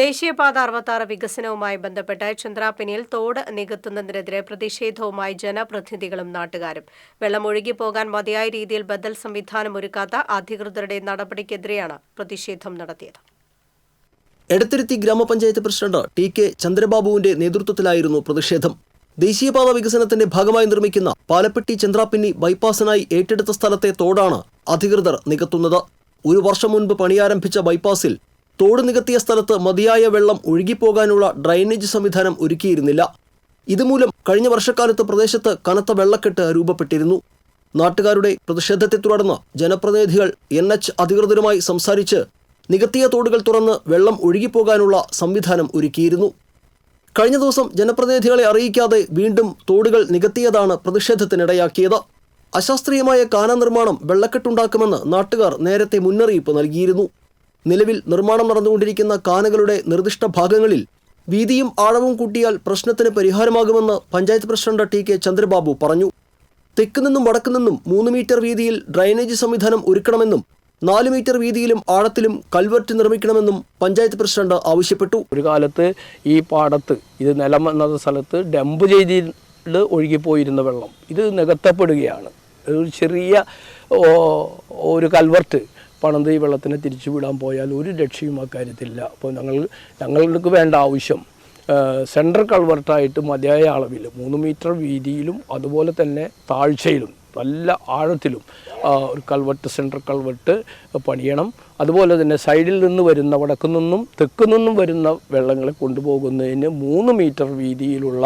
ദേശീയപാത അറുപത്താറ് വികസനവുമായി ബന്ധപ്പെട്ട് ചന്ദ്രാപ്പിനിയിൽ തോട് നികത്തുന്നതിനെതിരെ പ്രതിഷേധവുമായി ജനപ്രതിനിധികളും നാട്ടുകാരും. വെള്ളം ഒഴുകിപ്പോകാൻ മതിയായ രീതിയിൽ ബദൽ സംവിധാനം ഒരുക്കാത്ത അധികൃതരുടെ നടപടിക്കെതിരെയാണ് പ്രതിഷേധം നടത്തിയത്. എടത്തിരുത്തി ഗ്രാമപഞ്ചായത്ത് പ്രസിഡന്റ് ടി കെ ചന്ദ്രബാബുവിന്റെ നേതൃത്വത്തിലായിരുന്നു പ്രതിഷേധം. ദേശീയപാത വികസനത്തിന്റെ ഭാഗമായി നിർമ്മിക്കുന്ന പാലപ്പെട്ടി ചന്ദ്രാപ്പിന്നി ബൈപ്പാസിനായി ഏറ്റെടുത്ത സ്ഥലത്തെ തോടാണ് അധികൃതർ നികത്തുന്നത്. ഒരു വർഷം മുൻപ് പണിയാരംഭിച്ച ബൈപ്പാസിൽ തോട് നികത്തിയ സ്ഥലത്ത് മതിയായ വെള്ളം ഒഴുകിപ്പോകാനുള്ള ഡ്രൈനേജ് സംവിധാനം ഒരുക്കിയിരുന്നില്ല. ഇതുമൂലം കഴിഞ്ഞ വർഷക്കാലത്ത് പ്രദേശത്ത് കനത്ത വെള്ളക്കെട്ട് രൂപപ്പെട്ടിരുന്നു. നാട്ടുകാരുടെ പ്രതിഷേധത്തെ തുടർന്ന് ജനപ്രതിനിധികൾ എൻ എച്ച് അധികൃതരുമായി സംസാരിച്ച് നികത്തിയ തോടുകൾ തുറന്ന് വെള്ളം ഒഴുകിപ്പോകാനുള്ള സംവിധാനം ഒരുക്കിയിരുന്നു. കഴിഞ്ഞ ദിവസം ജനപ്രതിനിധികളെ അറിയിക്കാതെ വീണ്ടും തോടുകൾ നികത്തിയതാണ് പ്രതിഷേധത്തിനിടയാക്കിയത്. അശാസ്ത്രീയമായ കാന നിർമ്മാണം വെള്ളക്കെട്ടുണ്ടാക്കുമെന്ന് നാട്ടുകാർ നേരത്തെ മുന്നറിയിപ്പ് നൽകിയിരുന്നു. നിലവിൽ നിർമ്മാണം നടന്നുകൊണ്ടിരിക്കുന്ന കാനകളുടെ നിർദ്ദിഷ്ട ഭാഗങ്ങളിൽ വീതിയും ആഴവും കൂട്ടിയാൽ പ്രശ്നത്തിന് പരിഹാരമാകുമെന്ന് panchayat president T K Chandrababu പറഞ്ഞു. തെക്ക് നിന്നും വടക്കു നിന്നും മൂന്ന് മീറ്റർ വീതിയിൽ ഡ്രൈനേജ് സംവിധാനം ഒരുക്കണമെന്നും നാല് മീറ്റർ വീതിയിലും ആഴത്തിലും കൽവെട്ട് നിർമ്മിക്കണമെന്നും പഞ്ചായത്ത് പ്രസിഡന്റ് ആവശ്യപ്പെട്ടു. ഒരു കാലത്ത് ഈ പാടത്ത് ഇത് നിലം എന്ന സ്ഥലത്ത് ഡംപ് ചെയ്തിട്ട് ഒഴുകിപ്പോയിരുന്ന വെള്ളം. ഇത് നികത്തപ്പെടുകയാണ്. ഒരു ചെറിയ ഒരു കൽവർട്ട് പണിത് വെള്ളത്തിനെ തിരിച്ചു വിടാൻ പോയാൽ ഒരു രക്ഷയും അക്കാര്യത്തില്ല അപ്പോൾ ഞങ്ങൾ ഞങ്ങൾക്ക് വേണ്ട ആവശ്യം സെൻട്രൽ കൾവർട്ടായിട്ട് മതിയായ അളവിൽ മൂന്ന് മീറ്റർ വീതിയിലും അതുപോലെ തന്നെ താഴ്ചയിലും നല്ല ആഴത്തിലും ഒരു കൾവെട്ട് സെൻട്രൽ കൾവെട്ട് പണിയണം. അതുപോലെ തന്നെ സൈഡിൽ നിന്ന് വരുന്ന വടക്കു നിന്നും തെക്കു നിന്നും വരുന്ന വെള്ളങ്ങളെ കൊണ്ടുപോകുന്നതിന് മൂന്ന് മീറ്റർ വീതിയിലുള്ള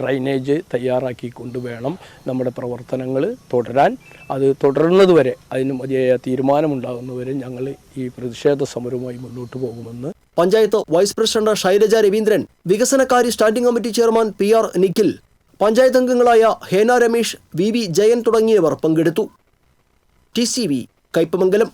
ഡ്രൈനേജ് തയ്യാറാക്കിക്കൊണ്ട് വേണം നമ്മുടെ പ്രവർത്തനങ്ങൾ തുടരാൻ. അത് തുടരുന്നതുവരെ അതിന് മതിയായ തീരുമാനമുണ്ടാകുന്നതുവരെ ഞങ്ങൾ ഈ പ്രതിഷേധ സമരവുമായി മുന്നോട്ട് പോകുമെന്ന്. പഞ്ചായത്ത് വൈസ് പ്രസിഡന്റ് ശൈലജ രവീന്ദ്രൻ വികസനകാര്യ standing committee chairman P R Nikhil panchayat അംഗങ്ങളായ ഹേന രമേശ് വി വി ജയൻ തുടങ്ങിയവർ പങ്കെടുത്തു. T C V Kaipamangalam.